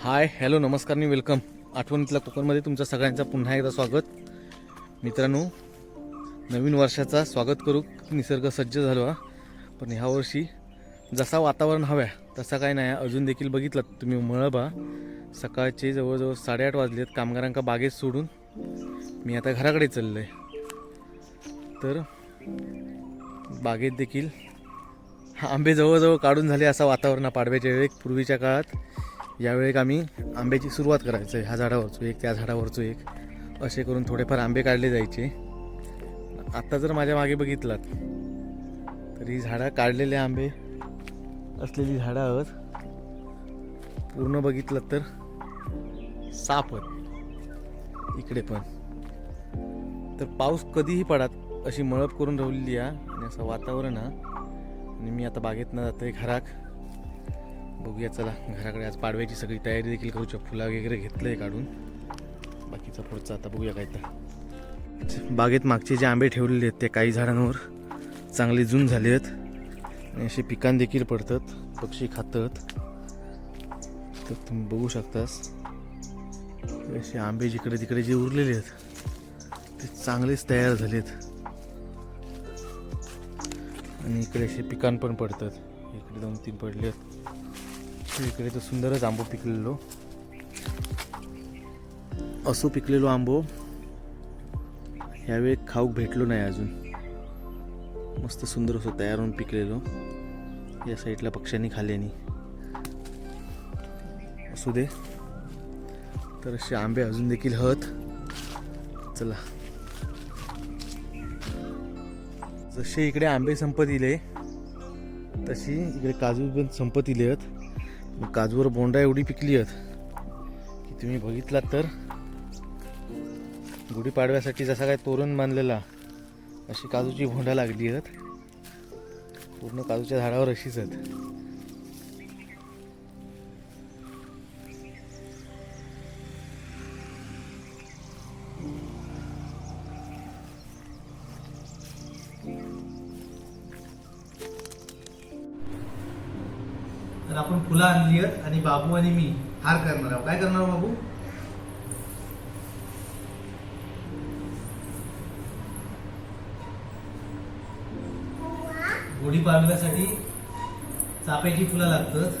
Hi hello नमस्कार me welcome. आठवणीतल्या कोकणमध्ये तुमचं सगळ्यांचं पुन्हा एकदा स्वागत. मित्रांनो नवीन वर्षाचा स्वागत करू. निसर्ग सज्ज झालो हा. पण ह्या वर्षी जसा वातावरण हव्या तसा काय नाही. अजून देखील बघितलं तुम्ही मळबा सकाळचे जवळजवळ साडेआठ वाजलेत. कामगारांका बागेत सोडून मी आता घराकडे चाललो आहे तर बागेत देखील आंबे जवळजवळ काढून झाले असा वातावरण हा पाडव्याच्या वेळेत. पूर्वीच्या काळात यावेळेक आम्ही आंब्याची सुरुवात करायचं ह्या झाडावरचो एक त्या झाडावरचो एक. असे करून थोडेफार आंबे काढले जायचे. आत्ता जर माझ्या मागे बघितलात तर ही झाडं काढलेले आंबे असलेली झाडं आहोत पूर्ण बघितलं तर साप आहेत इकडे पण. तर पाऊस कधीही पडात अशी मळप करून ठेवलेली आहे आणि असं वातावरण हा आणि मी आता बागेतनं जातोय घराक. बघूया चला. घराकडे आज पाडव्याची सगळी तयारी देखील करूच्या. फुला वगैरे घेतलंय काढून. बाकीचा पुढचा आता बघूया काय तर. बागेत मागचे जे आंबे ठेवलेले आहेत ते काही झाडांवर चांगले जून झाले आहेत. आणि असे पिकां देखील पडतात पक्षी खातात. तर तुम्ही बघू शकतास. असे आंबे जिकडे तिकडे जे उरलेले आहेत ते चांगलेच तयार झालेत. आणि इकडे असे पिकां पण पडतात. इकडे दोन तीन पडले आहेत इकडे तर सुंदरच आंबो पिकलेलो. असो पिकलेलो आंबो. ह्यावेळी खाऊक भेटलो नाही अजून. मस्त सुंदर असं तयार होऊन पिकलेलो. या साईडला पक्ष्यांनी खाल्ल्यानी. असू दे. तर असे आंबे अजून देखील हत. चला. जसे इकडे आंबे संपत इले तशी इकडे काजू पण संपत इले आहेत काजूवर बोंडा एवढी पिकली आहेत की तुम्ही बघितलात तर. गुढीपाडव्यासाठी जसा काय तोरण बांधलेला अशी काजूची भोंडा लागली आहेत. पूर्ण काजूच्या झाडावर अशीच आहेत. तर आपण फुलं आणली आहेत आणि बाबू आणि मी हार करणार आहोत. काय करणार बाबू? गुढी पाडव्यासाठी चाफ्याची फुलं लागतात.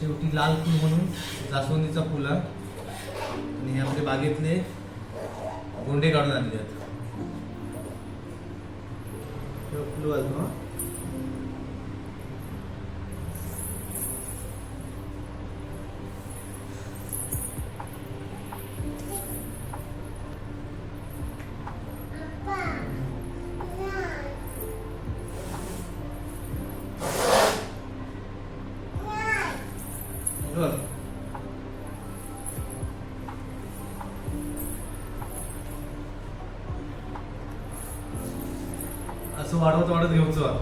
शेवटी लाल फुल म्हणून जास्वंदीचा फुलं. आणि हे आपले बागेतले गोंडे काढून आणले आहेत असं वाढवत वाढत घेऊचं.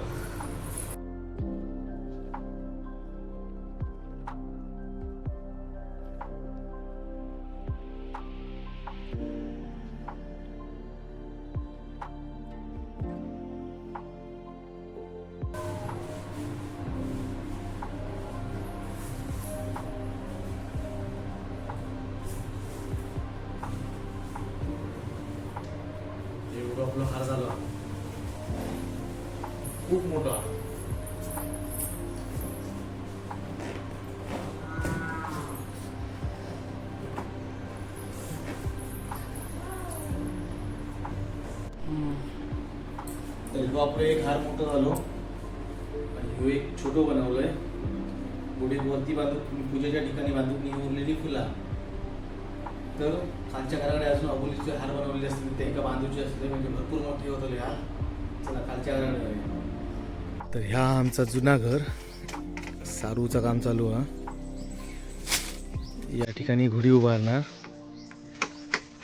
बापरे एक हार मोठं झालो. आणि ह्यो एक छोटो बनवलोय. पुढे वरती बांधून पूजेच्या ठिकाणी बांधून उरलेली फुला. तर खालच्या घराकडे अजून अबोलीचे हार बनवलेले असतील ते एका बांधूचे असले म्हणजे भरपूर मोठे होत हार चला खालच्या घराकडे तर ह्या आमचा जुना घर. सारूचं काम चालू हा. या ठिकाणी घोडी उभारणार.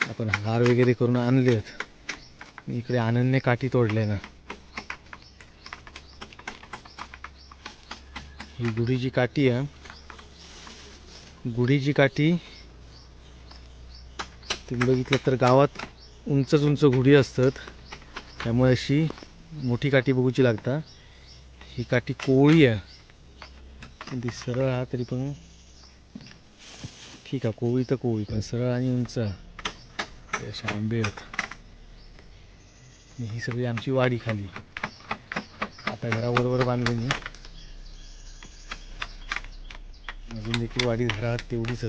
आपण हार वगैरे करून आणले आहेत इकडे आनंदने काठी तोडले ना ही गुढीची काठी आहे. गुढीची काठी. तुम्ही बघितलं तर गावात उंचच उंच गुढी असतात. त्यामुळे अशी मोठी काठी बघूची लागता. ही काठी कोवळी आहे. ती सरळ हा तरी पण. ठीक आहे कोळी तर कोळी पण सरळ आणि उंच. अशा आंबे आहेत. आणि ही सगळी आमची वाडी खाली. आता घराबरोबर बांधलेली. अजून देखील वाडी घरात तेवढीच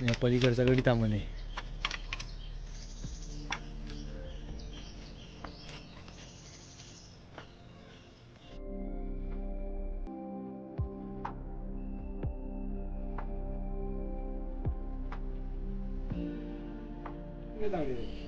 या पलीकडचा गडी तामणे Gracias.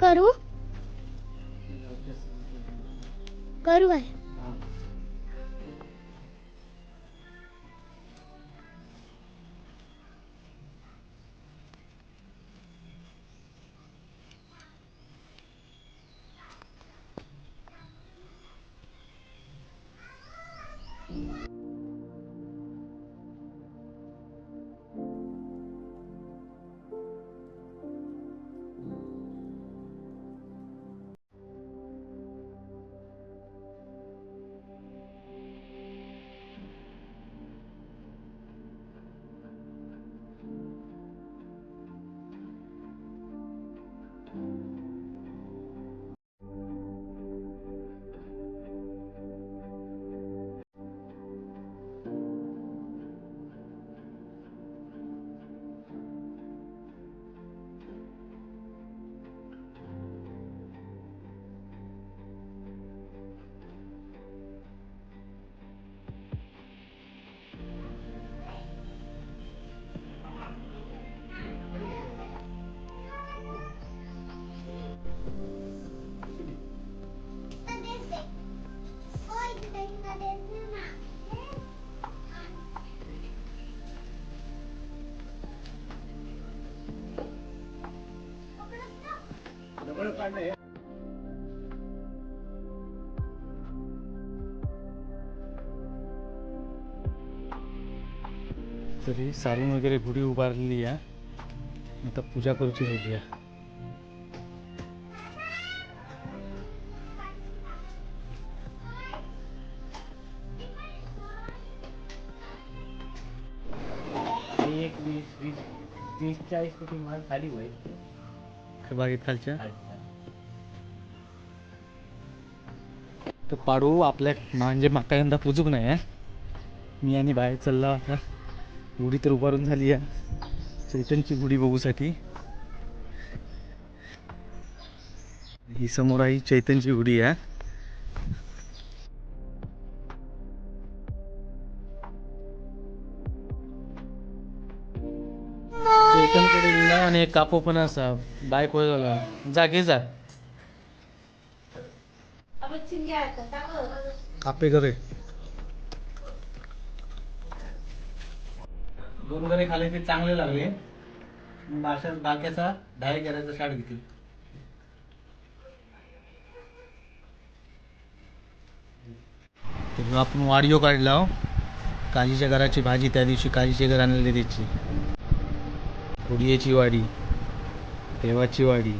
करू? करू काय तरी सारून वगैरे गुढी उभारलेली आहे. आता पूजा करूची होती आहे. एक वीस वीस तीस चाळीस कोटी माल खाली होईल. बागेत खालच्या? तर पाडू आपल्या म्हणजे माका यंदा पुजूक नाही आहे. मी आणि बाहेर चालला आता. गुढी तर उभारून झाली आहे. चैतनची गुढी बघूसाठी. ही समोर आहे चैतनची गुढी आहे. चैतनकडे लिहिला आणि एक कापो पण असा बायक झाला जागे जा. कापे करे. दोन गरे खाले ते चांगले लागले. मग अशा बाक्याचा ढाई करायचा शाट घेतील. तर आपण वाडिओ काढला हो. काजीच्या घराची भाजी त्या दिवशी काजीचे घर आणलेली त्याची कुडियेची वाडी देवाची वाडी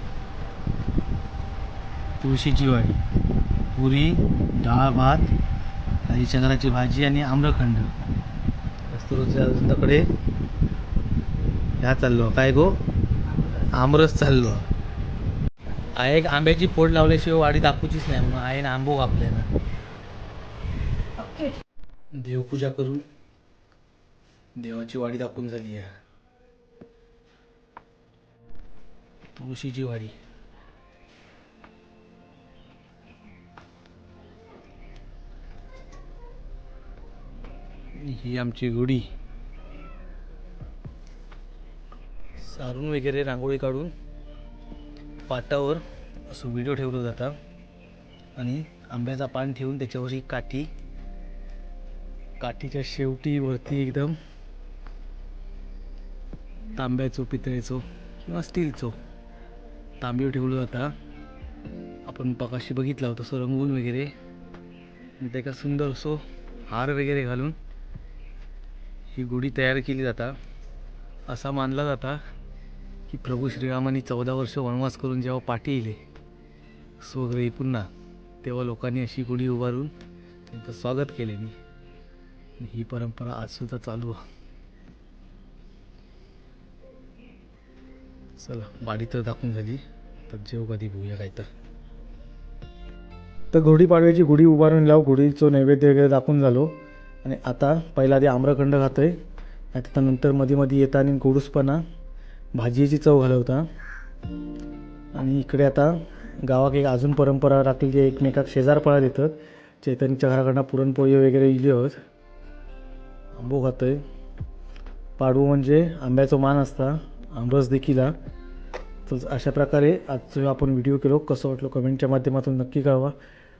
तुळशीची वाडी पुरी डाळ भात काजीच्या घराची भाजी आणि आम्रखंड. कस्तुरकडे ह्या चाललो काय गो? आमरस चाललो. आहे एक आंब्याची फोड लावल्याशिवाय वाडी दाखवूचीच नाही म्हणून आईनं आंबो कापल्यानं देवपूजा करून देवाची वाडी दाखवून झाली आहे. तुळशीची वाडी. ही आमची गुढी. सारून वगैरे रांगोळी काढून पाटावर असं व्हिडिओ ठेवलं जातं. आणि आंब्याचा पान ठेवून त्याच्यावर ही काठी काठीच्या शेवटी वरती एकदम तांब्याचो पितळेचो किंवा स्टीलचो तांब्यावर ठेवलं जाता. आपण पकाशी बघितला होता असं रंगवून वगैरे. आणि त्याका सुंदर असो हार वगैरे घालून ही गुढी तयार केली जाता. असा मानला जाता की प्रभू श्रीरामांनी चौदा वर्ष वनवास करून जेव्हा पाठी येले स्वग्रही पुन्हा तेव्हा लोकांनी अशी गुढी उभारून त्यांचं स्वागत केले. आणि ही परंपरा आजसुद्धा चालू आहे. चला बाडी तर दाखवून झाली. तर जेव कधी बघूया काय तर. तर गुढीपाडव्याची गुढी उभारून लाव गुढीचं नैवेद्य वगैरे दाखवून झालो. आणि आता पहिला आधी आम्रखंड खातोय. आणि त्यानंतरमध्ये मध्ये येताना आणि गोडूसपणा. भाजीची चव घालवता. आणि इकडे आता गावात एक अजून परंपरा राखली जे एकमेकाक शेजारपळा देतात. चैतन्यच्या घराकडनं पुरणपोळी वगैरे इली होत आंबो खातो आहे पाडवो म्हणजे आंब्याचा मान असता. आमरस देखील तर अशा प्रकारे आजचं आपण व्हिडिओ केलो. कसं वाटलं कमेंटच्या माध्यमातून नक्की कळवा.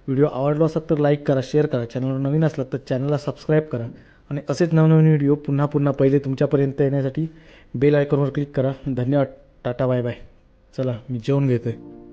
व्हिडिओ आवडला असेल तर लाईक करा शेअर करा. चॅनलवर नवीन असलात तर चॅनलला सबस्क्राईब करा. आणि असेच नवनवीन व्हिडिओ पुन्हा पुन्हा पहिले तुमच्यापर्यंत येण्यासाठी बेल आयकॉनवर क्लिक करा. धन्यवाद. Tata bye bye. चला मी जेवण घेतो आहे